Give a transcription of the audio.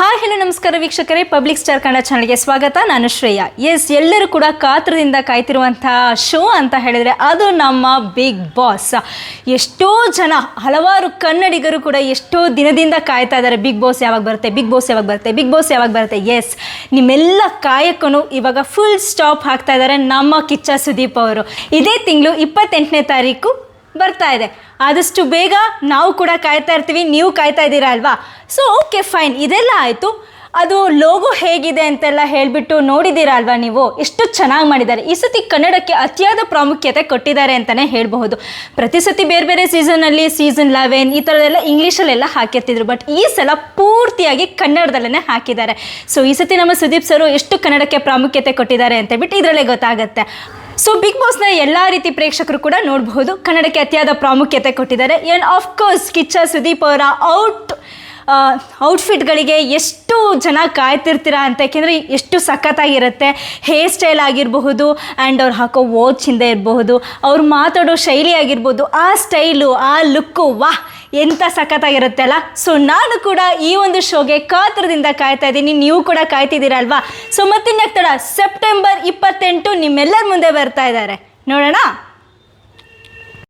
Hi hello ನಮಸ್ಕಾರ ವೀಕ್ಷಕರೇ. Public star Kannada ಚಾನಲ್ಗೆ ಸ್ವಾಗತ. ನಾನು ಶ್ರೇಯಾ. ಎಸ್ ಎಲ್ಲರೂ ಕೂಡ ಕಾತರದಿಂದ ಕಾಯ್ತಿರುವಂತಹ ಶೋ ಅಂತ ಹೇಳಿದರೆ ಅದು ನಮ್ಮ ಬಿಗ್ ಬಾಸ್ ಎಷ್ಟೋ ಜನ, ಹಲವಾರು ಕನ್ನಡಿಗರು ಕೂಡ ಎಷ್ಟೋ ದಿನದಿಂದ ಕಾಯ್ತಾ ಇದ್ದಾರೆ. ಬಿಗ್ ಬಾಸ್ ಯಾವಾಗ ಬರುತ್ತೆ? ಬಿಗ್ ಬಾಸ್ ಯಾವಾಗ ಬರುತ್ತೆ? ಬಿಗ್ ಬಾಸ್ ಯಾವಾಗ ಬರುತ್ತೆ? ಎಸ್ ನಿಮ್ಮೆಲ್ಲ ಕಾಯಕ್ಕೂ ಇವಾಗ ಫುಲ್ ಸ್ಟಾಪ್ ಹಾಕ್ತಾ ಇದ್ದಾರೆ ನಮ್ಮ ಕಿಚ್ಚ ಸುದೀಪ್ ಅವರು. ಇದೇ ತಿಂಗಳು ಇಪ್ಪತ್ತೆಂಟನೇ ತಾರೀಕು ಬರ್ತಾ ಇದೆ. ಆದಷ್ಟು ಬೇಗ ನಾವು ಕೂಡ ಕಾಯ್ತಾ ಇರ್ತೀವಿ, ನೀವು ಕಾಯ್ತಾ ಇದ್ದೀರಾ ಅಲ್ವಾ? ಸೊ ಓಕೆ ಫೈನ್ ಇದೆಲ್ಲ ಆಯಿತು. ಅದು ಲೋಗೋ ಹೇಗಿದೆ ಅಂತೆಲ್ಲ ಹೇಳಿಬಿಟ್ಟು ನೋಡಿದ್ದೀರಾ ಅಲ್ವಾ ನೀವು? ಎಷ್ಟು ಚೆನ್ನಾಗಿ ಮಾಡಿದ್ದಾರೆ. ಈ ಸತಿ ಕನ್ನಡಕ್ಕೆ ಅತಿಯಾದ ಪ್ರಾಮುಖ್ಯತೆ ಕೊಟ್ಟಿದ್ದಾರೆ ಅಂತಲೇ ಹೇಳಬಹುದು. ಪ್ರತಿ ಸತಿ ಬೇರೆ ಬೇರೆ ಸೀಸನಲ್ಲಿ ಸೀಸನ್ ಲೆವೆನ್ ಈ ಥರದೆಲ್ಲ ಇಂಗ್ಲೀಷಲ್ಲೆಲ್ಲ ಹಾಕಿರ್ತಿದ್ರು. ಬಟ್ ಈ ಸಲ ಪೂರ್ತಿಯಾಗಿ ಕನ್ನಡದಲ್ಲೇ ಹಾಕಿದ್ದಾರೆ. ಸೊ ಈ ಸತಿ ನಮ್ಮ ಸುದೀಪ್ ಸರು ಎಷ್ಟು ಕನ್ನಡಕ್ಕೆ ಪ್ರಾಮುಖ್ಯತೆ ಕೊಟ್ಟಿದ್ದಾರೆ ಅಂತ ಬಿಟ್ಟು ಇದರಲ್ಲೇ ಗೊತ್ತಾಗುತ್ತೆ. ಸೊ ಬಿಗ್ ಬಾಸ್ನ ಎಲ್ಲ ರೀತಿ ಪ್ರೇಕ್ಷಕರು ಕೂಡ ನೋಡಬಹುದು. ಕನ್ನಡಕ್ಕೆ ಅತಿಯಾದ ಪ್ರಾಮುಖ್ಯತೆ ಕೊಟ್ಟಿದ್ದಾರೆ. ಆ್ಯಂಡ್ ಆಫ್ಕೋರ್ಸ್ ಕಿಚ್ಚ ಸುದೀಪ್ ಅವರ ಔಟ್ ಔಟ್ಫಿಟ್ಗಳಿಗೆ ಎಷ್ಟು ಜನ ಕಾಯ್ತಿರ್ತೀರಾ ಅಂತ ಯಾಕೆಂದರೆ ಎಷ್ಟು ಸಖತ್ತಾಗಿರುತ್ತೆ. ಹೇರ್ ಸ್ಟೈಲ್ ಆಗಿರಬಹುದು ಆ್ಯಂಡ್ ಅವ್ರು ಹಾಕೋ ವಾಚಿಂದ ಇರಬಹುದು. ಅವ್ರು ಮಾತಾಡೋ ಶೈಲಿ ಆಗಿರ್ಬೋದು. ಆ ಸ್ಟೈಲು ಆ ಲುಕ್ಕು ವಾಹ್! ಎಂಥ ಸಖತ್ತಾಗಿರುತ್ತೆ ಅಲ್ಲ ಸೊ ನಾನು ಕೂಡ ಈ ಒಂದು ಶೋಗೆ ಕಾತರದಿಂದ ಕಾಯ್ತಾ ಇದ್ದೀನಿ. ನೀವು ಕೂಡ ಕಾಯ್ತಿದ್ದೀರಲ್ವಾ? ಸೊ ಮತ್ತಿನ್ಯಾಕ್ತಡ ಸೆಪ್ಟೆಂಬರ್ ಇಪ್ಪತ್ತೆಂಟು ನಿಮ್ಮೆಲ್ಲರ ಮುಂದೆ ಬರ್ತಾ ಇದ್ದಾರೆ. ನೋಡೋಣ?